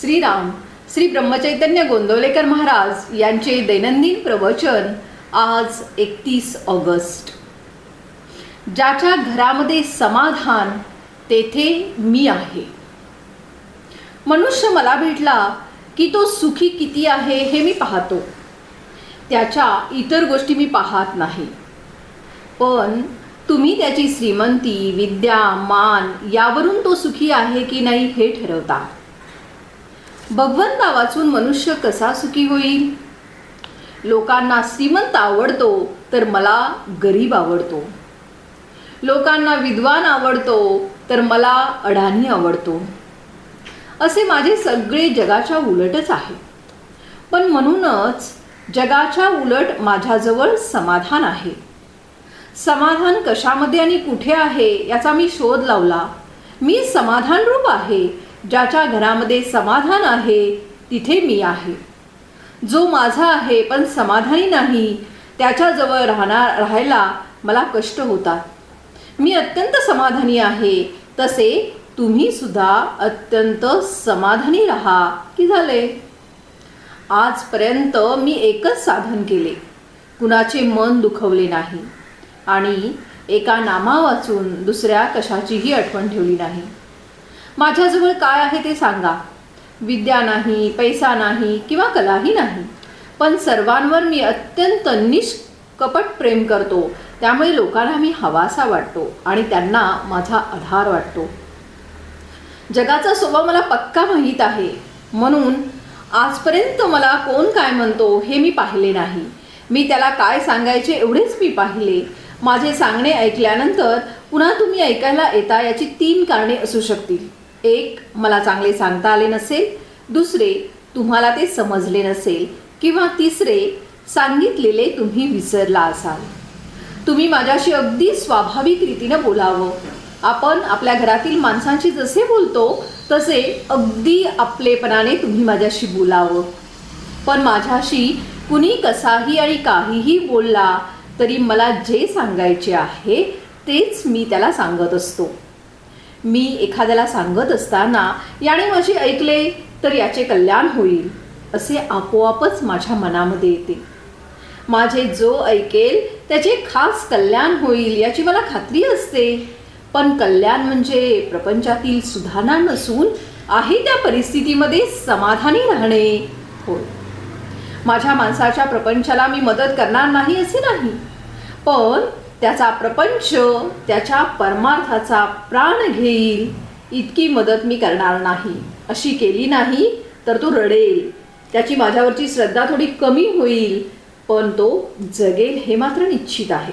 श्रीराम श्री ब्रह्मचैतन्य गोंदवलेकर महाराज यांचे दैनंदिन प्रवचन आज एकतीस ऑगस्ट. ज्याच्या घरामध्ये समाधान तेथे मी आहे. मनुष्य मला भेटला की तो सुखी किती आहे हे मी पाहतो. त्याच्या इतर गोष्टी मी पाहत नाही. पण तुम्ही त्याची श्रीमंती विद्या मान यावरून तो सुखी आहे की नाही हे ठरवता. भगवंता वाचून मनुष्य कसा सुखी होईल? लोकांना श्रीमंत आवडतो तर मला गरीब आवडतो. लोकांना विद्वान आवडतो तर मला अडाणी आवडतो. असे माझे सगळे जगाच्या उलटच आहे. पण म्हणूनच जगाच्या उलट माझ्याजवळ समाधान आहे. समाधान कशामध्ये आणि कुठे आहे याचा मी शोध लावला. मी समाधानरूप आहे ज्याच्या घरामध्ये समाधान आहे तिथे मी आहे. जो माझा आहे पण समाधानी नाही त्याच्याजवळ राहणार राहायला मला कष्ट होतात. मी अत्यंत समाधानी आहे तसे तुम्ही सुद्धा अत्यंत समाधानी राहा की झाले? आजपर्यंत मी एकच साधन केले. कुणाचे मन दुखवले नाही. आणि एका नामा वाचून दुसऱ्या कशाचीही आठवण ठेवली नाही. माझ्याजवळ काय आहे ते सांगा. विद्या नाही पैसा नाही किंवा कलाही नाही. पण सर्वांवर मी अत्यंत निष्कपट प्रेम करतो. त्यामुळे लोकांना मी हवासा वाटतो आणि त्यांना माझा आधार वाटतो. जगाचा स्वभाव मला पक्का माहीत आहे. म्हणून आजपर्यंत मला कोण काय म्हणतो हे मी पाहिले नाही. मी त्याला काय सांगायचे एवढेच मी पाहिले. माझे सांगणे ऐकल्यानंतर पुन्हा तुम्ही ऐकायला येता याची तीन कारणे असू शकतील. एक मला चांगले सांगता आले नसेल. दुसरे तुम्हाला ते समजले नसेल. किंवा तिसरे सांगितलेले तुम्ही विसरला असाल. तुम्ही माझ्याशी अगदी स्वाभाविक रीतीनं बोलावं. आपण आपल्या घरातील माणसांशी जसे बोलतो तसे अगदी आपलेपणाने तुम्ही माझ्याशी बोलावं. पण माझ्याशी कुणी कसाही आणि काहीही बोलला तरी मला जे सांगायचे आहे तेच मी त्याला सांगत असतो. मी एखाद्याला सांगत असताना याने माझे ऐकले तर याचे कल्याण होईल असे आपोआपच माझ्या मनामध्ये येते. माझे जो ऐकेल त्याचे खास कल्याण होईल याची मला खात्री असते. पण कल्याण म्हणजे प्रपंचातील सुधारणा नसून आहे त्या परिस्थितीमध्ये समाधानी राहणे. होय. माझ्या माणसाच्या प्रपंचाला मी मदत करणार नाही असे नाही. पण त्याचा प्रपंच त्याच्या परमार्थाचा प्राण घेईल इतकी मदत मी करणार नाही. अशी केली नाही तर तो रडेल. त्याची माझ्यावरची श्रद्धा थोडी कमी होईल पण तो जगेल हे मात्र निश्चित आहे.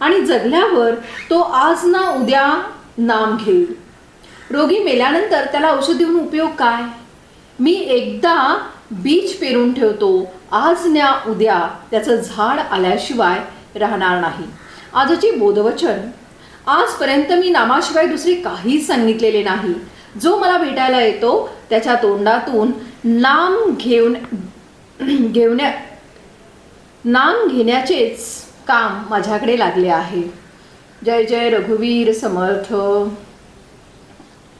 आणि जगल्यावर तो आज ना उद्या नाम घेईल. रोगी मेल्यानंतर त्याला औषध देऊन उपयोग काय? मी एकदा बीज पेरून ठेवतो आज न्या उद्या त्याचं झाड आल्याशिवाय राहणार नाही. आजची बोधवचन. आजपर्यंत मी नामाशिवाय दुसरे काहीच सांगितलेले नाही. जो मला भेटायला येतो त्याच्या तोंडातून नाम घेऊन घेवण्या नाम घेण्याचेच काम माझ्याकडे लागले आहे. जय जय रघुवीर समर्थ.